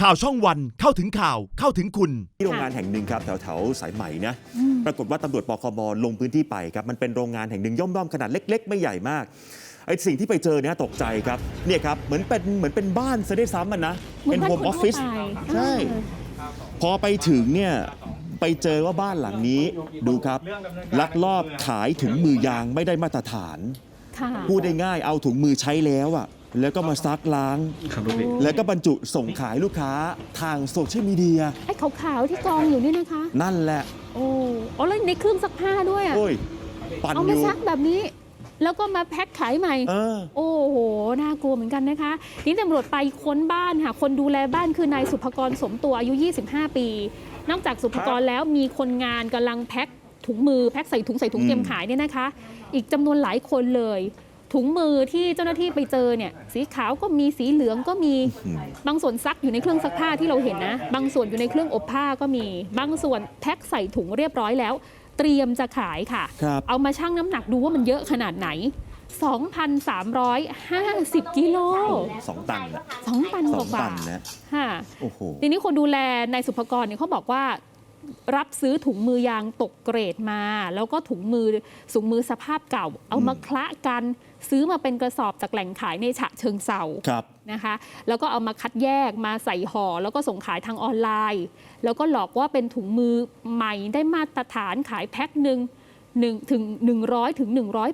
ข่าวช่องวันเข้าถึงข่าวเข้าถึงคุณ ที่โรงงานแห่งหนึ่งครับแถวแถวๆสายใหม่นะอืมปรากฏว่าตำรวจปคมลงพื้นที่ไปครับมันเป็นโรงงานแห่งหนึ่งย่อมๆขนาดเล็ก ๆ ไม่ใหญ่มากไอ้สิ่งที่ไปเจอเนี่ยตกใจครับเนี่ยครับเหมือนเป็นเหมือนเป็นบ้านซะด้วยซ้ำมันนะเป็นบ้าโฮมออฟฟิศคนทั่วไปใช่เออพอไปถึงเนี่ยไปเจอว่าบ้านหลังนี้ดูครับ ลักลอบขายถุงมือยางไม่ได้มาตรฐานค่ะพูดได้ง่ายเอาถุงมือใช้แล้วอะ แล้วก็มาซักล้างแล้วก็บรรจุส่งขายลูกค้าทางโซเชียลมีเดีย ไอ้ขาวๆที่กองอยู่นี่นะคะ นั่นแหละ โอ้โอ้แล้วในเครื่องซักผ้าด้วยอะโอ้ย ปั่นเอาอมายู่ซักแบบนี้ แล้วก็มาแพ็คขายใหม่ เออ โอ้โห น่ากลัวเหมือนกันนะคะ นี่ตำรวจไปค้นบ้านค่ะ คนดูแลบ้านคือนายสุภกรสมตัวอายุ 25 ปี นอกจากสุภกรแล้วมีคนงานกำลังแพ็คถุงมือแพ็คใส่ถุงใส่ถุงอืม เตรียมขายเนี่ยนะคะ อีกจำนวนหลายคนเลย ถุงมือที่เจ้าหน้าที่ไปเจอเนี่ยสีขาวก็มีสีเหลืองก็มีอืมบางส่วนซักอยู่ในเครื่องซักผ้าที่เราเห็นนะ บางส่วนอยู่ในเครื่องอบผ้าก็มี บางส่วนแพ็คใส่ถุงเรียบร้อยแล้ว เตรียมจะขายค่ะครับเอามาชั่งน้ำหนักดูว่ามันเยอะขนาดไหน 2,350 กิโลสองตันอะ2ตันสกองว่าตันนะๆค่ะโอ้โหทีนี้คนดูแลในสุภกรเนี่ยเขาบอกว่า รับซื้อถุงมือยางตกเกรดมา แล้วก็ถุงมือถุงมือสภาพเก่า เอามาคละกันซื้อมาเป็นกระสอบจากแหล่งขายในฉะเชิงเซาครับนะคะ แล้วก็เอามาคัดแยกมาใส่ห่อแล้วก็ส่งขายทางออนไลน์ แล้วก็หลอกว่าเป็นถุงมือใหม่ได้มาตรฐานขายแพ็คหนึ่ง หนึ่งถึง100 ถึง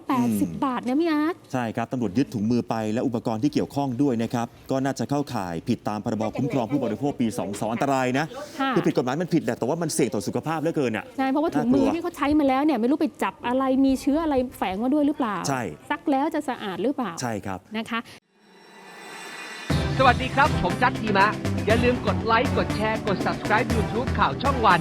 180 บาทเนี่ยพี่อาร์ต ใช่ครับตำรวจยึดถุงมือไปและอุปกรณ์ที่เกี่ยวข้องด้วยนะครับ ก็น่าจะเข้าข่ายผิดตามพรบคุ้มครองผู้บริโภคปี 2 2 อันตรายนะ ค่ะ คือผิดกฎหมายมันผิดแหละแต่ว่ามันเสี่ยงต่อสุขภาพเหลือเกินอะ ใช่เพราะว่าถุงมือน่ากลัวที่เขาใช้มาแล้วเนี่ยไม่รู้ไปจับอะไรมีเชื้ออะไรแฝงมาด้วยหรือเปล่าใช่ ซักแล้วจะสะอาดหรือเปล่าใช่ครับ นะคะ สวัสดีครับ ผมจัดทีมะ อย่าลืมกดไลค์ กดแชร์ กด subscribe YouTube ข่าวช่องวัน